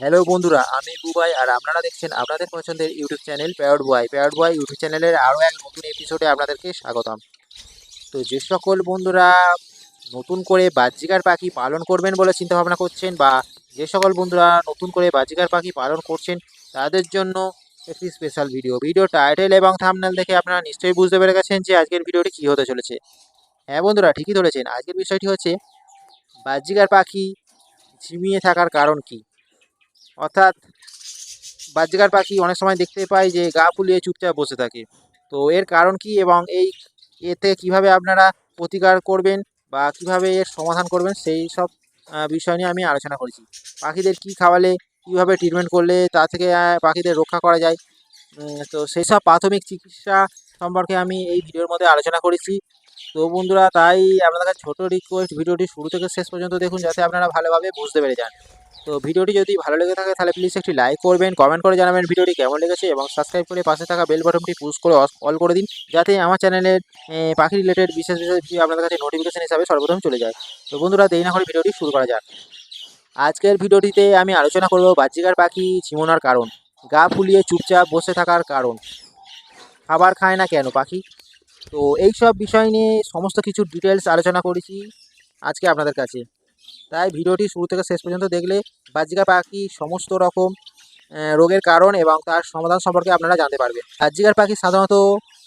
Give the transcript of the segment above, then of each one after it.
Hello বন্ধুরা, আমি বুবাই আর আপনারা দেখছেন আপনাদের পছন্দের YouTube channel parrot boy parrot boy YouTube চ্যানেলের আরও এক নতুন এপিসোডে আপনাদেরকে স্বাগতম। তো যে সকল বন্ধুরা নতুন করে বাহ্যিকার পাখি পালন করবেন বলে চিন্তা ভাবনা করছেন বা যে সকল বন্ধুরা নতুন করে বাহ্যিকার পাখি পালন করছেন, তাদের জন্য একটি স্পেশাল ভিডিও ভিডিও টাইটেল এবং থামনেল দেখে আপনারা নিশ্চয়ই বুঝতে পেরে গেছেন যে আজকের ভিডিওটি কী হতে চলেছে। হ্যাঁ বন্ধুরা, ঠিকই ধরেছেন। আজকের বিষয়টি হচ্ছে বাহ্যিকার পাখি ঝিমিয়ে থাকার কারণ কী? অর্থাৎ বাহ্যিকার পাখি অনেক সময় দেখতে পাই যে গা ফুলিয়ে চুপচাপ বসে থাকে। তো এর কারণ কি এবং এই এতে কীভাবে আপনারা প্রতিকার করবেন বা কীভাবে এর সমাধান করবেন সেই সব বিষয় নিয়ে আমি আলোচনা করেছি। পাখিদের কি খাওয়ালে, কীভাবে ট্রিটমেন্ট করলে তা থেকে পাখিদের রক্ষা করা যায় তো সেই সব প্রাথমিক চিকিৎসা সম্পর্কে আমি এই ভিডিওর মধ্যে আলোচনা করেছি। তো বন্ধুরা, তাই আপনাদের কাছে ছোটো রিকোয়েস্ট ভিডিওটি শুরু থেকে শেষ পর্যন্ত দেখুন যাতে আপনারা ভালোভাবে বুঝতে পেরে যান। তো ভিডিওটি যদি ভালো লেগে থাকে, তাহলে প্লিজ একটি লাইক করবেন কমেন্ট করে জানাবেন ভিডিওটি কেমন লেগেছে এবং সাবস্ক্রাইব করে পাশে থাকা বেল বাটনটি পুশ করে অল করে দিন, যাতে আমার চ্যানেলের পাখি রিলেটেড বিশেষ বিশেষ ভিডিও আপনাদের কাছে নোটিফিকেশন হিসাবে সর্বপ্রথম চলে যায়। তো বন্ধুরা, দেরি না করে ভিডিওটি শুরু করা যাক। আজকের ভিডিওটিতে আমি আলোচনা করব বাহ্যিকার পাখি ঝিমোনার কারণ, গা ফুলিয়ে চুপচাপ বসে থাকার কারণ। খাবার খায় না কেন পাখি? তো এই সব বিষয় নিয়ে সমস্ত কিছু ডিটেলস আলোচনা করেছি আজকে আপনাদের কাছে। তাই ভিডিওটি শুরু থেকে শেষ পর্যন্ত দেখলে বাজিকা পাখি সমস্ত রকম রোগের কারণ এবং তার সমাধান সম্পর্কে আপনারা জানতে পারবেন বাহ্যিকার পাখি সাধারণত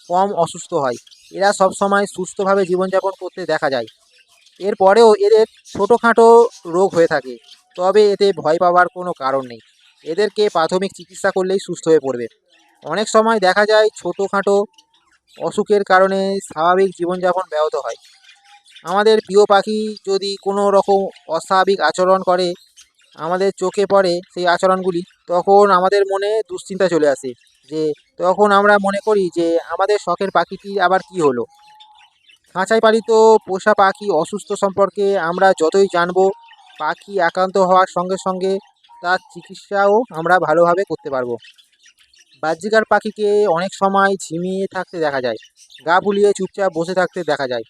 কম অসুস্থ হয়। এরা সব সময় সুস্থভাবে জীবনযাপন করতে দেখা যায়। এরপরেও এদের ছোটোখাটো রোগ হয়ে থাকে। তবে এতে ভয় পাওয়ার কোনো কারণ নেই। এদেরকে প্রাথমিক চিকিৎসা করলেই সুস্থ হয়ে পড়বে। অনেক সময় দেখা যায় ছোটোখাটো অসুখের কারণে স্বাভাবিক জীবনযাপন ব্যাহত হয়। আমাদের প্রিয় পাখি যদি কোনো রকম অস্বাভাবিক আচরণ করে, আমাদের চোখে পড়ে সেই আচরণগুলি, তখন আমাদের মনে দুশ্চিন্তা চলে আসে। যে তখন আমরা মনে করি যে আমাদের শখের পাখিটি আবার কি হলো। খাঁচায় পালিত পোষা পাখি অসুস্থ সম্পর্কে আমরা যতই জানব, পাখি আক্রান্ত হওয়ার সঙ্গে সঙ্গে তার চিকিৎসাও আমরা ভালোভাবে করতে পারব। বাহ্যিকার পাখিকে অনেক সময় ঝিমিয়ে থাকতে দেখা যায়, গা ফুলিয়ে চুপচাপ বসে থাকতে দেখা যায়।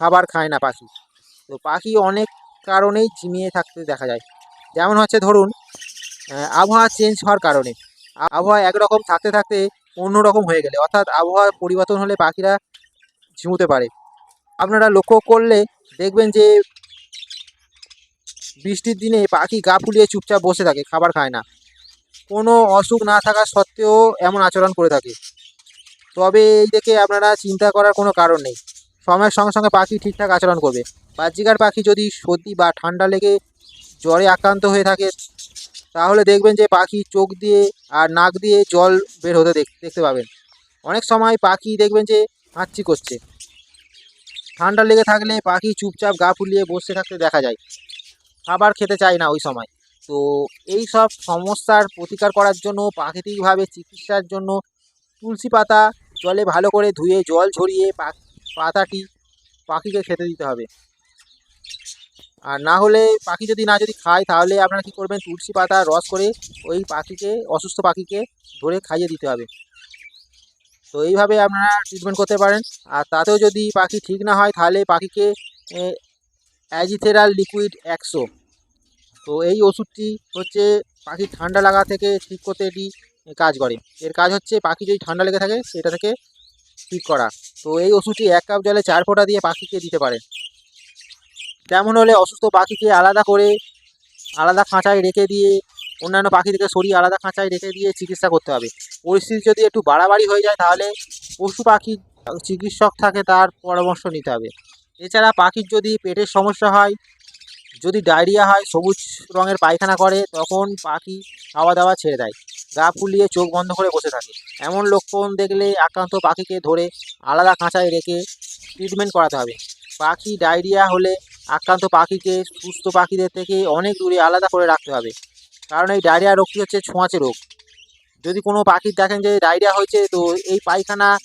খাবার খায় না পাখি। তো পাখি অনেক কারণেই ঝিমিয়ে থাকতে দেখা যায়। যেমন হচ্ছে ধরুন আবহাওয়া চেঞ্জ হওয়ার কারণে। আবহাওয়া একরকম থাকতে থাকতে অন্যরকম হয়ে গেলে, অর্থাৎ আবহাওয়া পরিবর্তন হলে পাখিরা ঝিমুতে পারে। আপনারা লক্ষ্য করলে দেখবেন যে বৃষ্টির দিনে পাখি গা ফুলিয়ে চুপচাপ বসে থাকে, খাবার খায় না। কোনো অসুখ না থাকা সত্ত্বেও এমন আচরণ করে থাকে। তবে এই দেখে আপনারা চিন্তা করার কোনো কারণ নেই। সময়ের সঙ্গে সঙ্গে পাখি ঠিকঠাক আচরণ করবে। বাহ্যিকার পাখি যদি সর্দি বা ঠান্ডা লেগে জ্বরে আক্রান্ত হয়ে থাকে, তাহলে দেখবেন যে পাখি চোখ দিয়ে আর নাক দিয়ে জল বের হতে দেখতে পাবেন। অনেক সময় পাখি দেখবেন যে হাঁচি করছে। ঠান্ডা লেগে থাকলে পাখি চুপচাপ গা ফুলিয়ে বসে থাকতে দেখা যায়। খাবার খেতে চায় না ওই সময়। তো এই সব সমস্যার প্রতিকার করার জন্য, প্রাকৃতিকভাবে চিকিৎসার জন্য তুলসী পাতা জলে ভালো করে ধুয়ে জল ঝরিয়ে পা- পাতাটি পাখিকে খেতে দিতে হবে। আর না হলে পাখি যদি না যদি খায়, তাহলে আপনারা কী করবেন? তুলসী পাতা রস করে ওই পাখিকে, অসুস্থ পাখিকে ধরে খাইয়ে দিতে হবে। তো এইভাবে আপনারা ট্রিটমেন্ট করতে পারেন। আর তাতেও যদি পাখি ঠিক না হয়, তাহলে পাখিকে অ্যাজিথেরাল লিকুইড একশো তো এই ওষুধটি হচ্ছে পাখি ঠান্ডা লাগা থেকে ঠিক করতে এটি কাজ করে। এর কাজ হচ্ছে পাখি যদি ঠান্ডা লেগে থাকে, সেটা থেকে ঠিক করা। তো এই ওষুধটি এক কাপ জলে চার ফোঁটা দিয়ে পাখিকে দিতে পারেন তেমন হলে অসুস্থ পাখিকে আলাদা করে, আলাদা খাঁচায় রেখে দিয়ে, অন্যান্য পাখি থেকে সরিয়ে আলাদা খাঁচায় রেখে দিয়ে চিকিৎসা করতে হবে। পরিস্থিতি যদি একটু বাড়াবাড়ি হয়ে যায়, তাহলে পশু পাখির চিকিৎসক থাকে তার পরামর্শ নিতে হবে। এছাড়া পাখির যদি পেটের সমস্যা হয়, যদি ডায়রিয়া হয়, সবুজ রঙের পায়খানা করে, তখন পাখি খাওয়া দাওয়া ছেড়ে দেয়। গা ফুলিয়ে চোখ বন্ধ করে বসে থাকে। এমন লক্ষণ দেখলে আক্রান্ত পাখিকে ধরে আলাদা খাঁচায় রেখে ট্রিটমেন্ট করাতে হবে। পাখি ডায়রিয়া হলে আক্রান্ত পাখিকে সুস্থ পাখিদের থেকে অনেক দূরে আলাদা করে রাখতে হবে। কারণ এই ডায়রিয়া রোগটি হচ্ছে ছোঁয়াচে রোগ। যদি কোনো পাখির দেখেন যে ডায়রিয়া হয়েছে, তো এই পায়খানা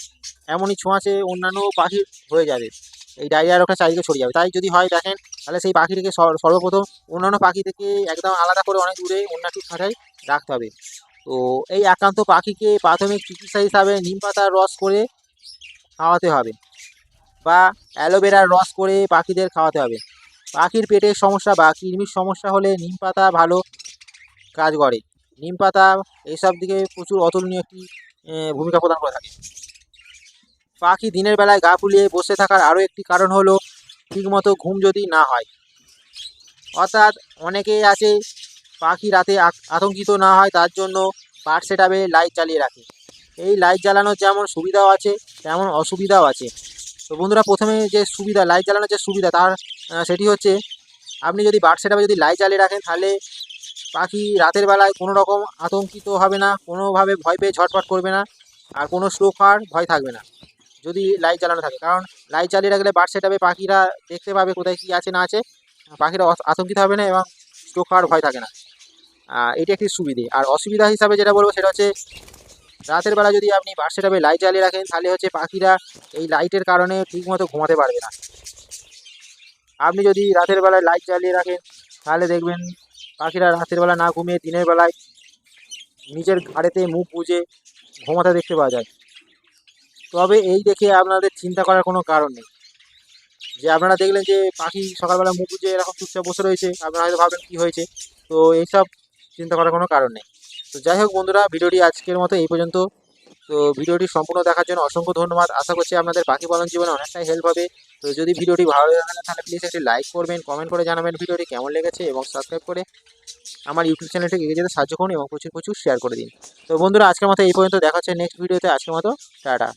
এমনই ছোঁয়াচে অন্যান্য পাখির হয়ে যাবে। এই ডায়রিয়া রোগটা চারিদিকে ছড়িয়ে যাবে। তাই যদি হয় দেখেন, তাহলে সেই পাখিটিকে সর- সর্বপ্রথম অন্যান্য পাখি থেকে একদম আলাদা করে অনেক দূরে অন্য একটি খাঁচায় রাখতে হবে। তো এই আক্রান্ত পাখিকে প্রাথমিক চিকিৎসা হিসাবে নিম পাতার রস করে খাওয়াতে হবে বা অ্যালোভেরার রস করে পাখিদের খাওয়াতে হবে। পাখির পেটের সমস্যা বা কৃমির সমস্যা হলে নিম পাতা ভালো কাজ করে। নিম পাতা এইসব দিকে প্রচুর অতুলনীয় একটি ভূমিকা প্রদান করে থাকে। পাখি দিনের বেলায় গা ফুলিয়ে বসে থাকার আরও একটি কারণ হলো, ঠিকমতো ঘুম যদি না হয়। অর্থাৎ অনেকেই আছে পাখি রাতে আতঙ্কিত না হয়, তার জন্য পাট সেটাবে লাইট জ্বালিয়ে রাখে। এই লাইট জ্বালানোর যেমন সুবিধাও আছে, তেমন অসুবিধাও আছে। তো বন্ধুরা, প্রথমে যে সুবিধা লাইট জ্বালানোর যে সুবিধা, তার সেটি হচ্ছে, আপনি যদি বার্ড সেটাপে যদি লাইট জ্বালিয়ে রাখেন, তাহলে পাখি রাতের বেলায় কোনো রকম আতঙ্কিত হবে না, কোনোভাবে ভয় পেয়ে ঝটপট করবে না, আর কোনো হওয়ার ভয় থাকবে না, যদি লাইট জ্বালানো থাকে। কারণ লাইট জ্বালিয়ে রাখলে বার্ড সেটাপে পাখিরা দেখতে পাবে কোথায় কী আছে, না আছে, পাখিরা আতঙ্কিত হবে না এবং স্ট্রোক ভয় থাকে না। এটি একটি সুবিধে। আর অসুবিধা হিসাবে যেটা বলব সেটা হচ্ছে, রাতের বেলা যদি আপনি সেটাপে লাইট জ্বালিয়ে রাখেন, তাহলে হচ্ছে পাখিরা এই লাইটের কারণে ঠিকমতো ঘুমাতে পারবে না। আপনি যদি রাতের বেলায় লাইট জ্বালিয়ে রাখেন, তাহলে দেখবেন পাখিরা রাতের বেলা না ঘুমিয়ে দিনের বেলায় নিজের ঘাড়েতে মুখ বুজে ঘুমাতে দেখতে পাওয়া যায়। তবে এই দেখে আপনাদের চিন্তা করার কোনো কারণ নেই। যে আপনারা দেখলেন যে পাখি সকালবেলা মুখ বুজে এরকম চুপচাপ বসে রয়েছে, আপনারা হয়তো ভাববেন কী হয়েছে। তো এইসব চিন্তা করার কোনো কারণ নেই। তো যাই হোক বন্ধুরা, ভিডিওটি আজকের মতো এই পর্যন্ত। তো ভিডিওটি সম্পূর্ণ দেখার জন্য অসংখ্য ধন্যবাদ। আশা করছি আপনাদের পাখি পালন জীবনে অনেকটাই হেল্প হবে। তো যদি ভিডিওটি ভালো লাগে থাকে তাহলে প্লিজ একটি লাইক করবেন কমেন্ট করে জানাবেন ভিডিওটি কেমন লেগেছে এবং সাবস্ক্রাইব করে আমার ইউটিউব চ্যানেলটি এগিয়ে যেতে সাহায্য করুন এবং প্রচুর প্রচুর শেয়ার করে দিন। তো বন্ধুরা, আজকের মতো এই পর্যন্ত। দেখা হচ্ছে নেক্সট ভিডিওতে আজকের মতো, টাটা।